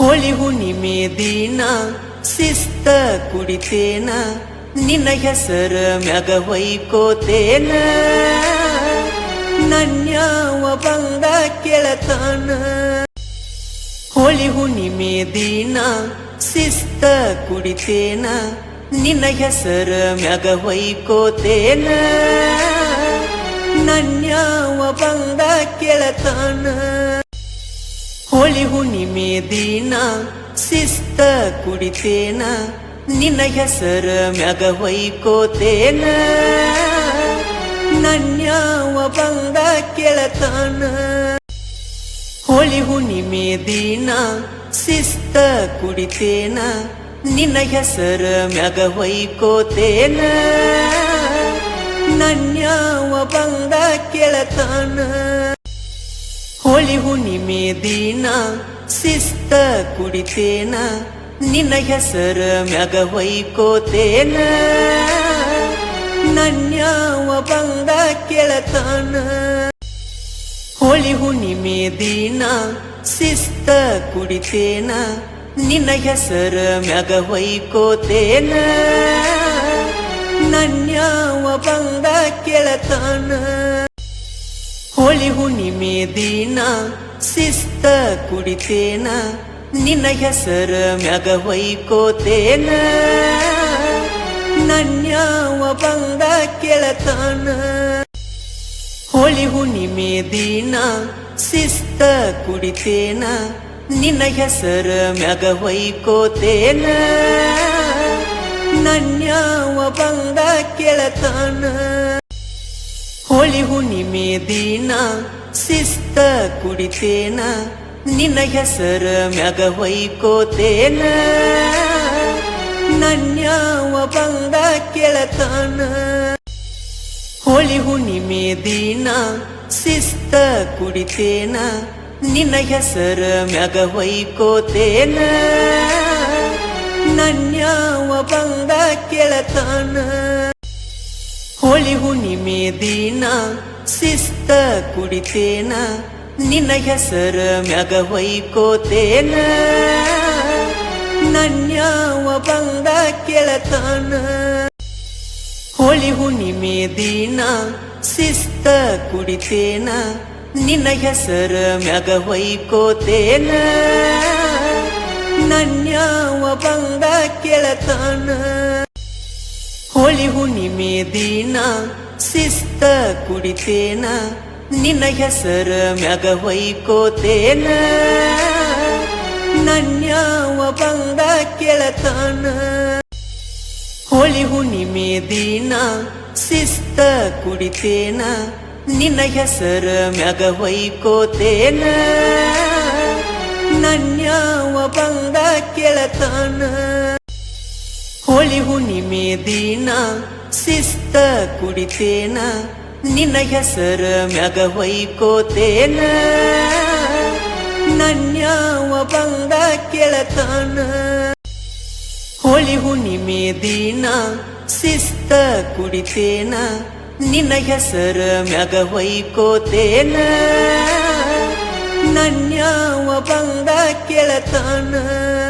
ಹೋಳಿ ಹುಣ್ಣಿಮೆ ದಿನ ಶಿಸ್ತ ಕುಡಿತೇನ, ನಿನ್ನ ಹೆಸರ ಮ್ಯಾಗ ವೈಕೋತೇನ ನನ್ಯಾವ ಬಂಗ ಕೇಳತಾನ. ಹೋಳಿ ಹುಣ್ಣಿಮೆ ದಿನ ಶಿಸ್ತ ಕುಡಿತೇನ, ನಿನ್ನ ಹೆಸರ ಮ್ಯಾಗ ವೈಕೋತೇನ ನನ್ಯಾವ ಬಂಗ ಕೇಳತಾನ. ಹೋಳಿ ಹುಣ್ಣಿಮೆ ದಿನ ಶಿಸ್ತ ಕುಡಿತೇನ? ನಿನ್ನ ಹೆಸರ ಮ್ಯಾಗ ವೈಕೋತೇನ ನನ್ಯಾವ ಬಂದ ಕೇಳತಾನ? ಹೋಳಿ ಹುಣ್ಣಿಮೆ ದಿನ ಶಿಸ್ತ ಕುಡಿತೇನ? ನಿನ್ನ ಹೆಸರ ಮ್ಯಾಗ ವೈಕೋತೇನ ನನ್ಯಾವ ಬಂದ ಕೇಳತಾನ? ಹೋಳಿ ಹುಣ್ಣಿಮೆ ದಿನ ಶಿಸ್ತ ಕುಡಿತೇನ, ನಿನ್ನ ಹೆಸರ ಮ್ಯಾಗ ಹೊಯ್ಕೋತೇನ. ನನ್ಯಾವ ಬಂದ ಕೇಳತಾನ. ಹೋಳಿ ಹುಣ್ಣಿಮೆ ದಿನ ಶಿಸ್ತ ಕುಡಿತೇನ, ನಿನ್ನ ಹೆಸರ ಮ್ಯಾಗ ಹೊಯ್ಕೋತೇನ. ನನ್ಯಾವ ಬಂದ ಕೇಳತಾನ. ಹೋಳಿ ಹುಣ್ಣಿಮೆ ದಿನ ಶಿಸ್ತ ಕುಡಿತೇನ, ನಿನ್ನ ಹೆಸರ ಮ್ಯಾಗ ವೈಕೋತೇನ ನನ್ಯಾವ ಬಂದ ಕೇಳತಾನ. ಹೋಳಿ ಹುಣ್ಣಿಮೆ ದಿನ ಶಿಸ್ತ ಕುಡಿತೇನ, ನಿನ್ನ ಹೆಸರ ಮ್ಯಾಗ ವೈಕೋತೇನ ನನ್ಯಾವ ಬಂದ ಕೇಳತಾನ. ಹೋಳಿ ಹುಣ್ಣಿಮೆ ದಿನ ಶಿಸ್ತ ಕುಡಿತೇನ, ನಿನ್ನ ಹೆಸರ ಮ್ಯಾಗ ಹೊಯ್ಕೋತೇನ. ನನ್ಯಾವ ಬಂದ ಕೇಳತಾನ. ಹೋಳಿ ಹುಣ್ಣಿಮೆ ದಿನ ಶಿಸ್ತ ಕುಡಿತೇನ, ನಿನ್ನ ಹೆಸರ ಮ್ಯಾಗ ಹೊಯ್ಕೋತೇನ. ನನ್ಯಾವ ಬಂದ ಕೇಳತಾನ. ಹೋಳಿ ಹುಣ್ಣಿಮೆ ದಿನ ಶಿಸ್ತ ಕುಡಿತೇನ? ನಿನ್ನ ಹೆಸರ ಮ್ಯಾಗ ವೈಕೋತೇನ? ನನ್ಯಾವ ಬಂದ ಕೇಳತಾನ? ಹೋಳಿ ಹುಣ್ಣಿಮೆ ದಿನ ಶಿಸ್ತ ಕುಡಿತೇನ? ನಿನ್ನ ಹೆಸರ ಮ್ಯಾಗ ವೈಕೋತೇನ? ನನ್ಯಾವ ಬಂದ ಕೇಳತಾನ? ಹೋಳಿ ಹುಣ್ಣಿಮೆ ದಿನ ಶಿಸ್ತ ಕುಡಿತೇನ, ನಿನ್ನ ಹೆಸರ ಮ್ಯಾಗ ಹೊಯ್ಕೋತೇನ. ನನ್ಯಾವ ಬಂದ ಕೇಳತಾನ. ಹೋಳಿ ಹುಣ್ಣಿಮೆ ದಿನ ಶಿಸ್ತ ಕುಡಿತೇನ, ನಿನ್ನ ಹೆಸರ ಮ್ಯಾಗ ಹೊಯ್ಕೋತೇನ. ನನ್ಯಾವ ಬಂದ ಕೇಳತಾನ. ಹೋಳಿ ಹುಣ್ಣಿಮೆ ದಿನ ಶಿಸ್ತ ಕುಡಿತೇನ, ನಿನ್ನ ಹೆಸರ ಮ್ಯಾಗ ವೈಕೋತೇನ ನನ್ಯಾವ ಬಂದ ಕೇಳತಾನ. ಹೋಳಿ ಹುಣ್ಣಿಮೆ ದಿನ ಶಿಸ್ತ ಕುಡಿತೇನ, ನಿನ್ನ ಹೆಸರ ಮ್ಯಾಗ ವೈಕೋತೇನ ನನ್ಯಾವ ಬಂದ ಕೇಳತಾನ.